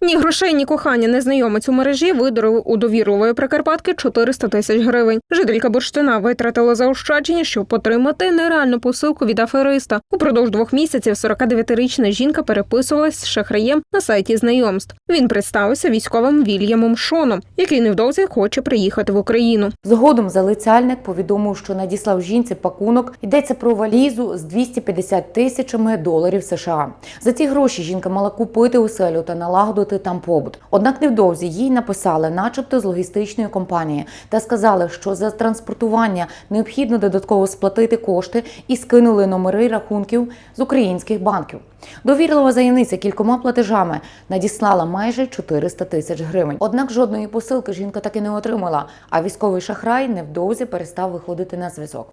Ні грошей, ні кохання незнайомець у мережі видорив у довірливої прикарпатки 400 тисяч гривень. Жителька бурштина витратила заощадження, щоб отримати нереальну посилку від афериста. Упродовж двох місяців 49-річна жінка переписувалась з шахраєм на сайті знайомств. Він представився військовим Вільямом Шоном, який невдовзі хоче приїхати в Україну. Згодом залицяльник повідомив, що надіслав жінці пакунок. Йдеться про валізу з 250 тисячами доларів США. За ці гроші жінка мала купити оселю та налагодити там побут. Однак невдовзі їй написали, начебто з логістичної компанії, та сказали, що за транспортування необхідно додатково сплатити кошти і скинули номери рахунків з українських банків. Довірлива заявниця кількома платежами надіслала майже 400 тисяч гривень. Однак жодної посилки жінка таки не отримала, а військовий шахрай невдовзі перестав виходити на зв'язок.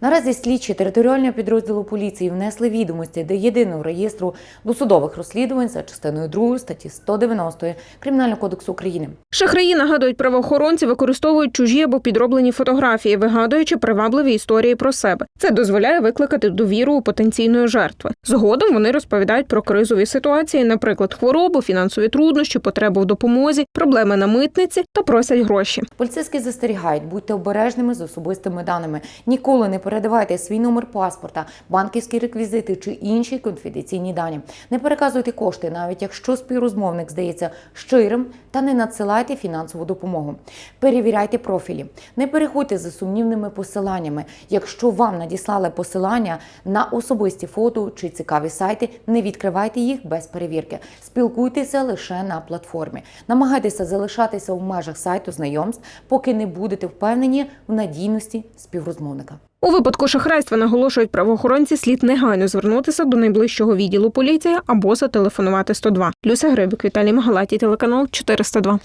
Наразі слідчі територіального підрозділу поліції внесли відомості до єдиного реєстру досудових розслідувань за частиною 2 статті 190 Кримінального кодексу України. Шахраї нагадують правоохоронці, використовують чужі або підроблені фотографії, вигадуючи привабливі історії про себе. Це дозволяє викликати довіру у потенційної жертви. Згодом вони розповідають про кризові ситуації, наприклад, хворобу, фінансові труднощі, потребу в допомозі, проблеми на митниці та просять гроші. Поліцейські застерігають, будьте обережними з особистими даними. Ніколи не передавайте свій номер паспорта, банківські реквізити чи інші конфіденційні дані. Не переказуйте кошти, навіть якщо співрозмовник здається щирим, та не надсилайте фінансову допомогу. Перевіряйте профілі, не переходьте за сумнівними посиланнями. Якщо вам надіслали посилання на особисті фото чи цікаві сайти, не відкривайте їх без перевірки. Спілкуйтеся лише на платформі. Намагайтеся залишатися в межах сайту знайомств, поки не будете впевнені в надійності співрозмовника. У випадку шахрайства наголошують правоохоронці, слід негайно звернутися до найближчого відділу поліції або зателефонувати 102. Люся Грибик, Віталій Магалаті, телеканал 402.